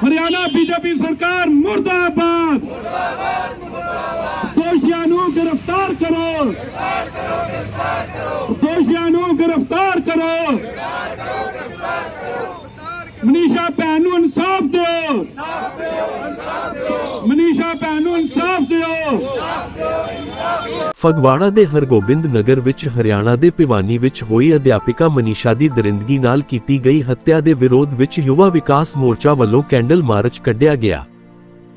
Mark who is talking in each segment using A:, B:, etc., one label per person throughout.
A: Haryana BJP ਸਰਕਾਰ ਮੁਰਦਾਬਾਦ। ਦੋਸ਼ੀਆਂ ਨੂੰ ਗ੍ਰਿਫਤਾਰ ਕਰੋ। ਦੋਸ਼ੀਆਂ ਨੂੰ ਗ੍ਰਿਫਤਾਰ ਕਰੋ। ਮਨੀਸ਼ਾ ਭੈਣ ਨੂੰ ਇਨਸਾਫ ਦਿਓ। ਮਨੀਸ਼ਾ ਭੈਣ ਨੂੰ ਇਨਸਾਫ ਦਿਓ।
B: ਫਗਵਾੜਾ ਦੇ ਹਰਗੋਬਿੰਦ ਨਗਰ ਵਿੱਚ ਹਰਿਆਣਾ ਦੇ ਭਿਵਾਨੀ ਵਿੱਚ ਹੋਈ ਅਧਿਆਪਿਕਾ ਮਨੀਸ਼ਾ ਦੀ ਦਰਿੰਦਗੀ ਨਾਲ ਕੀਤੀ ਗਈ ਹੱਤਿਆ ਦੇ ਵਿਰੋਧ ਵਿੱਚ ਯੁਵਾ ਵਿਕਾਸ ਮੋਰਚਾ ਵੱਲੋਂ ਕੈਂਡਲ ਮਾਰਚ ਕੱਢਿਆ ਗਿਆ।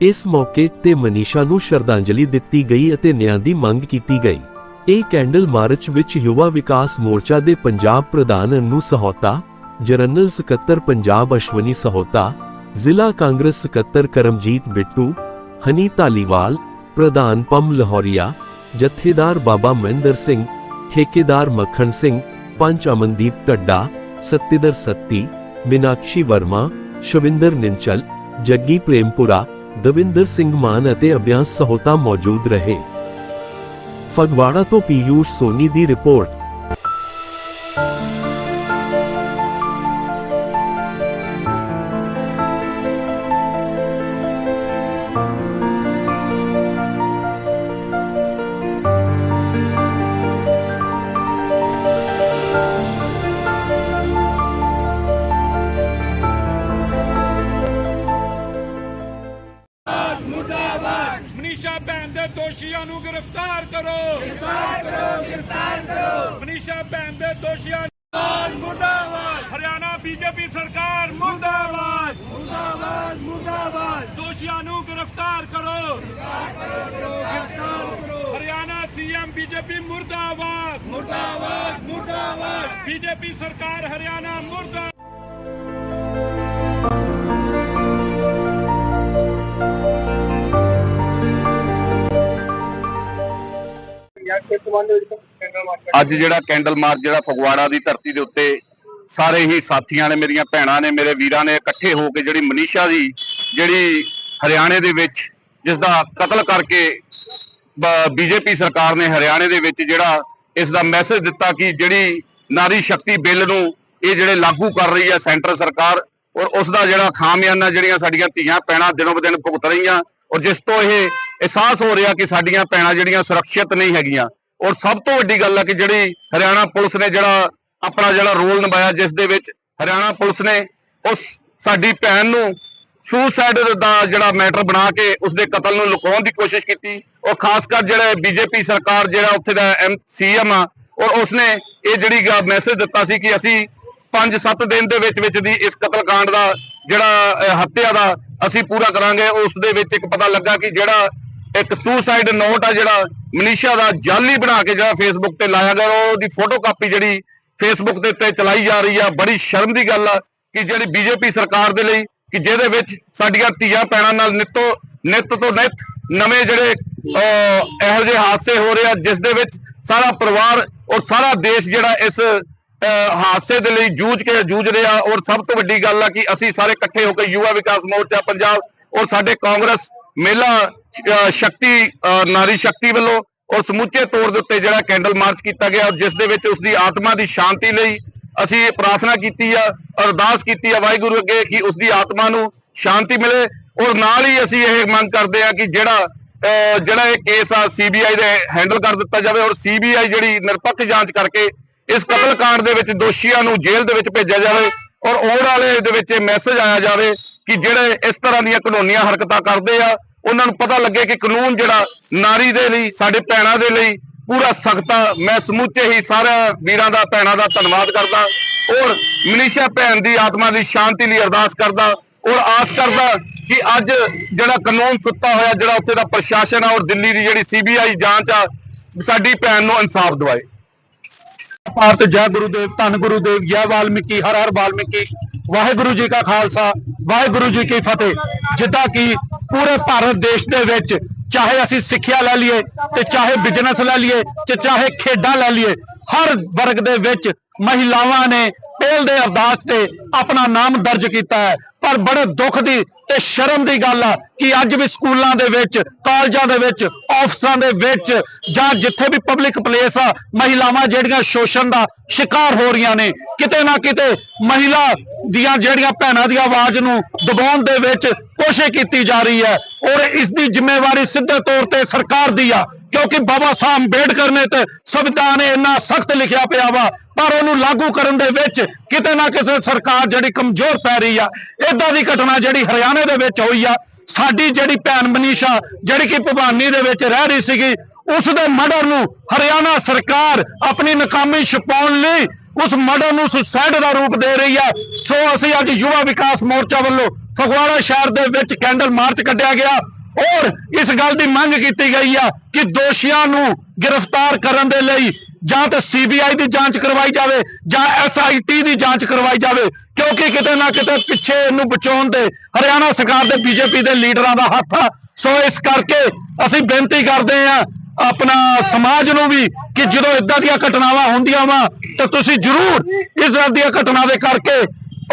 B: ਇਸ ਮੌਕੇ ਤੇ ਮਨੀਸ਼ਾ ਨੂੰ ਸ਼ਰਧਾਂਜਲੀ ਦਿੱਤੀ ਗਈ ਅਤੇ ਨਿਆਂ ਦੀ ਮੰਗ ਕੀਤੀ ਗਈ। ਇਹ ਕੈਂਡਲ ਮਾਰਚ ਵਿੱਚ ਯੁਵਾ ਵਿਕਾਸ ਮੋਰਚਾ ਦੇ ਪੰਜਾਬ ਪ੍ਰਧਾਨ ਅਨੂ ਸਹੋਤਾ ਜਨਰਲ ਸਕੱਤਰ ਪੰਜਾਬ ਅਸ਼ਵਨੀ ਸਹੋਤਾ, ਜ਼ਿਲ੍ਹਾ ਕਾਂਗਰਸ ਸਕੱਤਰ ਕਰਮਜੀਤ ਬਿੱਟੂ, ਹਨੀ ਧਾਲੀਵਾਲ, ਪ੍ਰਧਾਨ ਪੰਮ ਲਾਹੌਰੀਆ ਜਥੇਦਾਰ ਬਾਬਾ ਮਹਿੰਦਰ ਸਿੰਘ, ਠੇਕੇਦਾਰ ਮੱਖਣ ਸਿੰਘ, ਪੰਚ ਅਮਨਦੀਪ ਢੱਡਾ ਸਤਿਦਰ ਸੱਤੀ, ਮੀਨਾਕਸ਼ੀ ਵਰਮਾ, ਸ਼ਵਿੰਦਰ ਨਿੰਚਲ, ਜੱਗੀ ਪ੍ਰੇਮਪੁਰਾ, ਦਵਿੰਦਰ ਸਿੰਘ ਮਾਨ ਅਤੇ ਅਭਿਆਸ ਸਹੋਤਾ ਮੌਜੂਦ ਰਹੇ। ਫਗਵਾੜਾ ਤੋਂ ਪੀਯੂਸ਼ ਸੋਨੀ ਦੀ ਰਿਪੋਰਟ।
A: ਗ੍ਰਿਫਤਾਰ ਕਰੋ। ਗ੍ਰਿਫਤਾਰ ਕਰੋ ਗ੍ਰਿਫਤਾਰ ਕਰੋ। ਮਨੀਸ਼ਾ ਭੈਣ ਦੇ ਦੋਸ਼ੀਆਂ ਨੂੰ ਮੁਰਦਾਬਾਦ। ਹਰਿਆਣਾ ਬੀਜੇਪੀ ਸਰਕਾਰ ਮੁਰਦਾਬਾਦ। ਮੁਰਦਾਬਾਦ ਮੁਰਦਾਬਾਦ। ਦੋਸ਼ੀਆਂ ਨੂੰ ਗ੍ਰਿਫਤਾਰ ਕਰੋ। ਗ੍ਰਿਫਤਾਰ ਕਰੋ ਹਰਿਆਣਾ ਸੀਐਮ ਬੀਜੇਪੀ ਮੁਰਦਾਬਾਦ। ਮੁਰਦਾਬਾਦ ਮੁਰਦਾਬਾਦ। ਬੀਜੇਪੀ ਸਰਕਾਰ ਹਰਿਆਣਾ ਮੁਰਦਾ
C: ਅੱਜ ਜਿਹੜਾ ਕੈਂਡਲ ਮਾਰਚ, ਜਿਹੜਾ ਫਗਵਾੜਾ ਦੀ ਧਰਤੀ ਦੇ ਉੱਤੇ ਸਾਰੇ ਹੀ ਸਾਥੀਆਂ ਨੇ, ਮੇਰੀਆਂ ਭੈਣਾਂ ਨੇ, ਮੇਰੇ ਵੀਰਾਂ ਨੇ ਇਕੱਠੇ ਹੋ ਕੇ ਜਿਹੜੀ ਮਨੀਸ਼ਾ ਦੀ ਜਿਹੜੀ ਹਰਿਆਣੇ ਦੇ ਵਿੱਚ, ਜਿਸ ਦਾ ਕਤਲ ਕਰਕੇ ਬੀਜੇਪੀ ਸਰਕਾਰ ਨੇ ਹਰਿਆਣੇ ਦੇ ਵਿੱਚ ਜਿਹੜਾ ਇਸ ਦਾ ਮੈਸੇਜ ਦਿੱਤਾ ਕਿ ਜਿਹੜੀ ਨਾਰੀ ਸ਼ਕਤੀ ਬਿੱਲ ਨੂੰ ਇਹ ਜਿਹੜੇ ਲਾਗੂ ਕਰ ਰਹੀ ਹੈ ਸੈਂਟਰ ਸਰਕਾਰ ਔਰ ਉਸ ਦਾ ਜਿਹੜਾ ਖਾਮਿਆਨਾ ਜਿਹੜੀਆਂ ਸਾਡੀਆਂ ਧੀਆਂ ਪੈਣਾ ਦਿਨੋਂ ਦਿਨ ਭੁਗਤ ਰਹੀਆਂ ਔਰ ਜਿਸ ਤੋਂ ਇਹ ਅਹਿਸਾਸ ਹੋ ਰਿਹਾ ਕਿ ਸਾਡੀਆਂ ਪੈਣਾ ਜਿਹੜੀਆਂ ਸੁਰੱਖਿਅਤ ਨਹੀਂ ਹੈਗੀਆਂ, ਔਰ ਸਭ ਤੋਂ ਵੱਡੀ ਗੱਲ ਹੈ ਕਿ ਜਿਹੜੀ ਹਰਿਆਣਾ ਪੁਲਿਸ ਨੇ ਜਿਹੜਾ ਆਪਣਾ ਜਿਹੜਾ ਰੋਲ ਨਿਭਾਇਆ, ਜਿਸ ਦੇ ਵਿੱਚ ਹਰਿਆਣਾ ਪੁਲਿਸ ਨੇ ਉਸ ਸਾਡੀ ਭੈਣ ਨੂੰ ਸੁਸਾਈਡ ਦਾ ਜਿਹੜਾ ਮੈਟਰ ਬਣਾ ਕੇ ਉਸਦੇ ਕਤਲ ਨੂੰ ਲੁਕਾਉਣ ਦੀ ਕੋਸ਼ਿਸ਼ ਕੀਤੀ, ਔਰ ਖਾਸ ਕਰ ਜਿਹੜੇ ਬੀਜੇਪੀ ਸਰਕਾਰ ਜਿਹੜਾ ਉੱਥੇ ਦਾ ਐਮ ਸੀਐਮ ਆ, ਔਰ ਉਸਨੇ ਇਹ ਜਿਹੜੀ ਮੈਸੇਜ ਦਿੱਤਾ ਸੀ ਕਿ ਅਸੀਂ 5-7 ਦਿਨ ਦੇ ਵਿੱਚ ਵਿੱਚ ਦੀ ਇਸ ਕਤਲकांड ਦਾ ਜਿਹੜਾ ਹੱਤਿਆ ਦਾ ਅਸੀਂ ਪੂਰਾ ਕਰਾਂਗੇ। ਉਸ ਦੇ ਵਿੱਚ ਇੱਕ ਪਤਾ ਲੱਗਾ ਕਿ ਜਿਹੜਾ ਇੱਕ ਸੁਸਾਈਡ ਨੋਟ ਆ, ਜਿਹੜਾ ਮਨੀਸ਼ਾ ਦਾ ਜਾਲੀ ਬਣਾ ਕੇ ਜਿਹੜਾ ਫੇਸਬੁੱਕ ਤੇ ਲਾਇਆ ਗਿਆ ਉਹਦੀ ਫੋਟੋ ਕਾਪੀ ਜਿਹੜੀ ਫੇਸਬੁੱਕ ਦੇ ਉੱਤੇ ਚਲਾਈ ਜਾ ਰਹੀ ਆ। ਬੜੀ ਸ਼ਰਮ ਦੀ ਗੱਲ ਆ ਕਿ ਜਿਹੜੀ ਬੀਜੇਪੀ ਸਰਕਾਰ ਦੇ ਲਈ, ਕਿ ਜਿਹਦੇ ਵਿੱਚ ਸਾਡੀਆਂ ਧੀਆਂ ਪੈਣਾ ਨਾਲ ਨਿੱਤੋ ਨਿੱਤ ਤੋਂ ਨਿੱਤ ਨਵੇਂ ਜਿਹੜੇ ਇਹੋ ਜਿਹੇ ਹਾਦਸੇ ਹੋ ਰਹੇ ਆ, ਜਿਸ ਦੇ ਵਿੱਚ ਸਾਰਾ ਪਰਿਵਾਰ ਔਰ ਸਾਰਾ ਦੇਸ਼ ਜਿਹੜਾ ਇਸ ਹਾਦਸੇ ਦੇ ਲਈ ਜੂਝ ਕੇ ਜੂਝ ਰਿਹਾ ਔਰ ਸਭ ਤੋਂ ਵੱਡੀ ਗੱਲ ਆ ਕਿ ਅਸੀਂ ਸਾਰੇ ਇਕੱਠੇ ਹੋ ਕੇ ਯੁਵਾ ਵਿਕਾਸ ਮੋਰਚਾ ਪੰਜਾਬ ਔਰ ਸਾਡੇ ਕਾਂਗਰਸ ਮੇਲਾ ਸ਼ਕਤੀ ਨਾਰੀ ਸ਼ਕਤੀ ਵੱਲੋਂ ਔਰ ਸਮੁੱਚੇ ਤੌਰ ਦੇ ਉੱਤੇ ਜਿਹੜਾ ਕੈਂਡਲ ਮਾਰਚ ਕੀਤਾ ਗਿਆ ਜਿਸ ਦੇ ਵਿੱਚ ਉਸ ਦੀ ਆਤਮਾ ਦੀ ਸ਼ਾਂਤੀ ਲਈ ਅਸੀਂ ਪ੍ਰਾਰਥਨਾ ਕੀਤੀ ਆ ਅਰਦਾਸ ਕੀਤੀ ਆ ਵਾਹਿਗੁਰੂ ਅੱਗੇ ਕਿ ਉਸ ਦੀ ਆਤਮਾ ਨੂੰ ਸ਼ਾਂਤੀ ਮਿਲੇ ਔਰ ਨਾਲ ਹੀ ਅਸੀਂ ਇਹ ਮੰਗ ਕਰਦੇ ਆ ਕਿ ਜਿਹੜਾ ਅਹ, ਜਿਹੜਾ ਇਹ ਕੇਸ ਆ ਸੀਬੀਆਈ ਦੇ ਹੈਂਡਲ ਕਰ ਦਿੱਤਾ ਜਾਵੇ ਔਰ ਸੀਬੀਆਈ ਜਿਹੜੀ ਨਿਰਪੱਖ ਜਾਂਚ ਕਰਕੇ ਇਸ ਕਤਲ ਕਾਂਡ ਦੇ ਵਿੱਚ ਦੋਸ਼ੀਆਂ ਨੂੰ ਜੇਲ੍ਹ ਦੇ ਵਿੱਚ ਭੇਜਿਆ ਜਾਵੇ ਔਰ ਆਉਣ ਵਾਲੇ ਦੇ ਵਿੱਚ ਇਹ ਮੈਸੇਜ ਆਇਆ ਜਾਵੇ ਕਿ ਜਿਹੜੇ ਇਸ ਤਰ੍ਹਾਂ ਦੀਆਂ ਕਾਨੂੰਨੀਆਂ ਹਰਕਤਾਂ ਕਰਦੇ ਆ, ਉਹਨਾਂ ਨੂੰ ਪਤਾ ਲੱਗੇ ਕਿ ਕਾਨੂੰਨ ਜਿਹੜਾ ਨਾਰੀ ਦੇ ਲਈ, ਸਾਡੇ ਭੈਣਾਂ ਦੇ ਲਈ ਪੂਰਾ ਸਖਤ ਆ। ਮੈਂ ਸਮੁੱਚੇ ਹੀ ਸਾਰਿਆਂ ਵੀਰਾਂ ਦਾ, ਭੈਣਾਂ ਦਾ ਧੰਨਵਾਦ ਕਰਦਾ ਔਰ ਮਨੀਸ਼ਾ ਭੈਣ ਦੀ ਆਤਮਾ ਦੀ ਸ਼ਾਂਤੀ ਲਈ ਅਰਦਾਸ ਕਰਦਾ ਔਰ ਆਸ ਕਰਦਾ ਕਿ ਅੱਜ ਜਿਹੜਾ ਕਾਨੂੰਨ ਸੁੱਤਾ ਹੋਇਆ, ਜਿਹੜਾ ਉੱਥੇ ਦਾ ਪ੍ਰਸ਼ਾਸਨ ਆ ਔਰ ਦਿੱਲੀ ਦੀ ਜਿਹੜੀ ਸੀਬੀਆਈ ਜਾਂਚ ਆ, ਸਾਡੀ ਭੈਣ ਨੂੰ ਇਨਸਾਫ ਦਿਵਾਏ।
D: ਭਾਰਤ ਜੈ ਗੁਰੂਦੇਵ ਧੰਨ ਗੁਰੂਦੇਵ ਜੈ ਵਾਲਮੀਕੀ, ਹਰ ਹਰ ਵਾਲਮੀਕੀ। ਵਾਹਿਗੁਰੂ ਜੀ ਕਾ ਖਾਲਸਾ, ਵਾਹਿਗੁਰੂ ਜੀ ਕੀ ਫਤਿਹ। ਜਿੱਦਾਂ ਕਿ ਪੂਰੇ ਭਾਰਤ ਦੇਸ਼ ਦੇ ਵਿੱਚ ਚਾਹੇ ਅਸੀਂ ਸਿੱਖਿਆ ਲੈ ਲਈਏ ਤੇ ਚਾਹੇ ਬਿਜ਼ਨਸ ਲੈ ਲਈਏ ਤੇ ਚਾਹੇ ਖੇਡਾਂ ਲੈ ਲਈਏ, ਹਰ ਵਰਗ ਦੇ ਵਿੱਚ ਮਹਿਲਾਵਾਂ ਨੇ ਪਟੇਲ ਦੇ ਅਰਦਾਸ ਤੇ ਆਪਣਾ ਨਾਮ ਦਰਜ ਕੀਤਾ ਹੈ। ਪਰ ਬੜੇ ਦੁੱਖ ਦੀ ਤੇ ਸ਼ਰਮ ਦੀ ਗੱਲ ਆ ਕਿ ਅੱਜ ਵੀ ਸਕੂਲਾਂ ਦੇ ਵਿੱਚ, ਕਾਲਜਾਂ ਦੇ ਵਿੱਚ, ਆਫਿਸਾਂ ਦੇ ਵਿੱਚ ਜਾਂ ਜਿੱਥੇ ਵੀ ਪਬਲਿਕ ਪਲੇਸ ਆ, ਮਹਿਲਾਵਾਂ ਜਿਹੜੀਆਂ ਸ਼ੋਸ਼ਣ ਦਾ ਸ਼ਿਕਾਰ ਹੋ ਰਹੀਆਂ ਨੇ, ਕਿਤੇ ਨਾ ਕਿਤੇ ਮਹਿਲਾ ਦੀਆਂ ਜਿਹੜੀਆਂ ਭੈਣਾਂ ਦੀ ਆਵਾਜ਼ ਨੂੰ ਦਬਾਉਣ ਦੇ ਵਿੱਚ ਕੋਸ਼ਿਸ਼ ਕੀਤੀ ਜਾ ਰਹੀ ਹੈ ਔਰ ਇਸ ਦੀ ਜ਼ਿੰਮੇਵਾਰੀ ਸਿੱਧੇ ਤੌਰ ਤੇ ਸਰਕਾਰ ਦੀ ਆ। ਕਿਉਂਕਿ ਬਾਬਾ ਸਾਹਿਬ ਅੰਬੇਡਕਰ ਨੇ ਤੇ ਸੰਵਿਧਾਨ ਇੰਨਾ ਸਖਤ ਲਿਖਿਆ ਪਿਆ ਵਾ, ਪਰ ਉਹਨੂੰ ਲਾਗੂ ਕਰਨ ਦੇ ਵਿੱਚ ਕਿਤੇ ਨਾ ਕਿਸੇ ਸਰਕਾਰ ਜਿਹੜੀ ਕਮਜ਼ੋਰ ਪੈ ਰਹੀ ਆ ਇਦਾਂ ਦੀ ਘਟਨਾ ਜਿਹੜੀ ਹਰਿਆਣੇ ਦੇ ਵਿੱਚ ਹੋਈ ਆ, ਸਾਡੀ ਜਿਹੜੀ ਭੈਣ ਮਨੀਸ਼ਾ, ਜਿਹੜੀ ਕਿ ਭਵਾਨੀ ਦੇ ਵਿੱਚ ਰਹਿ ਰਹੀ ਸੀਗੀ, ਉਸ ਦੇ ਮਰਡਰ ਨੂੰ ਹਰਿਆਣਾ ਸਰਕਾਰ ਆਪਣੀ ਨਾਕਾਮੀ ਛੁਪਾਉਣ ਲਈ ਉਸ ਮਰਡਰ ਨੂੰ ਸੁਸਾਇਡ ਦਾ ਰੂਪ ਦੇ ਰਹੀ ਹੈ ਸੋ ਅਸੀਂ ਅੱਜ ਯੁਵਾ ਵਿਕਾਸ ਮੋਰਚਾ ਵੱਲੋਂ ਫਗਵਾੜਾ ਸ਼ਹਿਰ ਦੇ ਵਿੱਚ ਕੈਂਡਲ ਮਾਰਚ ਕੱਢਿਆ ਗਿਆ। ਔਰ ਇਸ ਗੱਲ ਦੀ ਮੰਗ ਕੀਤੀ ਗਈ ਆ ਕਿ ਦੋਸ਼ੀਆਂ ਨੂੰ ਗ੍ਰਿਫਤਾਰ ਕਰਨ ਦੇ ਲਈ ਜਾਂ ਤਾਂ ਸੀਬੀਆਈ ਦੀ ਜਾਂਚ ਕਰਵਾਈ ਜਾਵੇ ਜਾਂ ਐਸਆਈਟੀ ਦੀ ਜਾਂਚ ਕਰਵਾਈ ਜਾਵੇ, ਕਿਉਂਕਿ ਕਿਤੇ ਨਾ ਕਿਤੇ ਪਿੱਛੇ ਇਹਨੂੰ ਬਚਾਉਣ ਦੇ ਹਰਿਆਣਾ ਸਰਕਾਰ ਦੇ ਬੀਜੇਪੀ ਦੇ ਲੀਡਰਾਂ ਦਾ ਹੱਥ ਆ। ਸੋ ਇਸ ਕਰਕੇ ਅਸੀਂ ਬੇਨਤੀ ਕਰਦੇ ਆ ਆਪਣਾ ਸਮਾਜ ਨੂੰ ਵੀ ਕਿ ਜਦੋਂ ਇਦਾਂ ਦੀਆਂ ਘਟਨਾਵਾਂ ਹੁੰਦੀਆਂ ਵਾ, ਤਾਂ ਤੁਸੀਂ ਜ਼ਰੂਰ ਇਸ ਤਰ੍ਹਾਂ ਦੀਆਂ ਘਟਨਾ ਦੇ ਕਰਕੇ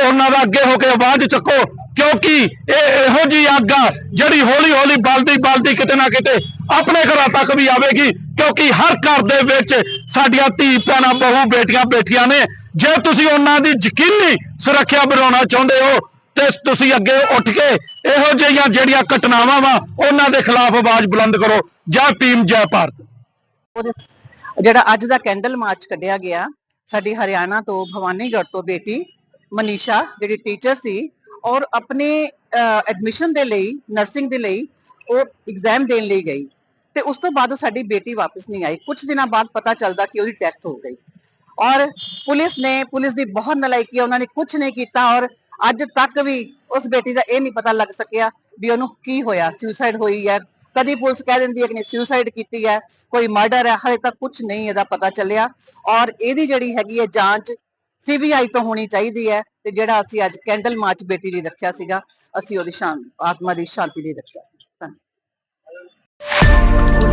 D: ਉਹਨਾਂ ਦਾ ਅੱਗੇ ਹੋ ਕੇ ਆਵਾਜ਼ ਚੱਕੋ ਕਿਉਂਕਿ ਇਹ ਇਹੋ ਜੀ ਅੱਗ ਆ ਜਿਹੜੀ ਹੌਲੀ ਹੌਲੀ ਬਲਦੀ ਬਲਦੀ ਕਿਤੇ ਨਾ ਕਿਤੇ ਆਪਣੇ ਘਰਾਂ ਤੱਕ ਵੀ ਆਵੇਗੀ। ਕਿਉਂਕਿ ਹਰ ਘਰ ਦੇ ਵਿੱਚ ਸਾਡੀਆਂ ਧੀ ਭੈਣਾਂ, ਬਹੂ, ਬੇਟੀਆਂ ਬੈਠੀਆਂ ਨੇ। ਜੇ ਤੁਸੀਂ ਉਹਨਾਂ ਦੀ ਯਕੀਨੀ ਸੁਰੱਖਿਆ ਬਣਾਉਣਾ ਚਾਹੁੰਦੇ ਹੋ, ਤੇ ਤੁਸੀਂ ਅੱਗੇ ਉੱਠ ਕੇ ਇਹੋ ਜਿਹੀਆਂ ਜਿਹੜੀਆਂ ਘਟਨਾਵਾਂ ਵਾ, ਉਹਨਾਂ ਦੇ ਖਿਲਾਫ ਆਵਾਜ਼ ਬੁਲੰਦ ਕਰੋ। ਜੈ ਟੀਮ ਜੈ ਭਾਰਤ।
E: ਜਿਹੜਾ ਅੱਜ ਦਾ ਕੈਂਡਲ ਮਾਰਚ ਕੱਢਿਆ ਗਿਆ, ਸਾਡੀ ਹਰਿਆਣਾ ਤੋਂ ਭਵਾਨੀਗੜ੍ਹ ਤੋਂ ਬੇਟੀ ਮਨੀਸ਼ਾ, ਜਿਹੜੀ ਟੀਚਰ ਸੀ ਔਰ ਆਪਣੇ ਐਡਮਿਸ਼ਨ ਦੇ ਲਈ ਨਰਸਿੰਗ ਦੇ ਲਈ ਉਹ ਐਗਜ਼ਾਮ ਦੇਣ ਲਈ ਗਈ। ਤੇ ਉਸ ਤੋਂ ਬਾਅਦ ਉਹ ਸਾਡੀ ਬੇਟੀ ਵਾਪਸ ਨਹੀਂ ਆਈ। ਕੁਝ ਦਿਨਾਂ ਬਾਅਦ ਪਤਾ ਚੱਲਦਾ ਕਿ ਉਹਦੀ ਡੈਥ ਹੋ ਗਈ। ਔਰ ਪੁਲਿਸ ਨੇ, ਪੁਲਿਸ ਦੀ ਬਹੁਤ ਨਲਾਇਕੀ ਉਹਨਾਂ ਨੇ ਕੁਝ ਨਹੀਂ ਕੀਤਾ ਔਰ ਅੱਜ ਤੱਕ ਵੀ ਉਸ ਬੇਟੀ ਦਾ ਇਹ ਨਹੀਂ ਪਤਾ ਲੱਗ ਸਕਿਆ ਵੀ ਉਹਨੂੰ ਕੀ ਹੋਇਆ ਸੁਸਾਈਡ ਹੋਈ ਹੈ। ਕਦੀ ਪੁਲਿਸ ਕਹਿ ਦਿੰਦੀ ਹੈ ਕਿ ਨੇ ਸੁਸਾਈਡ ਕੀਤੀ ਹੈ, ਕੋਈ ਮਰਡਰ ਹੈ ਹਲੇ ਤੱਕ ਕੁਝ ਨਹੀਂ ਇਹਦਾ ਪਤਾ ਚੱਲਿਆ। ਔਰ ਇਹਦੀ ਜਿਹੜੀ ਹੈਗੀ ਹੈ ਜਾਂਚ ਸੀਬੀਆਈ ਤੋਂ ਹੋਣੀ ਚਾਹੀਦੀ ਹੈ ਤੇ ਜਿਹੜਾ ਅਸੀਂ ਅੱਜ ਕੈਂਡਲ ਮਾਰਚ ਬੇਟੀ ਲਈ ਰੱਖਿਆ ਸੀਗਾ, ਅਸੀਂ ਉਹਦੀ ਸ਼ਾਂਤ ਆਤਮਾ ਦੀ ਸ਼ਾਂਤੀ ਲਈ ਰੱਖਿਆ ਸੀ। ਧੰਨਵਾਦ।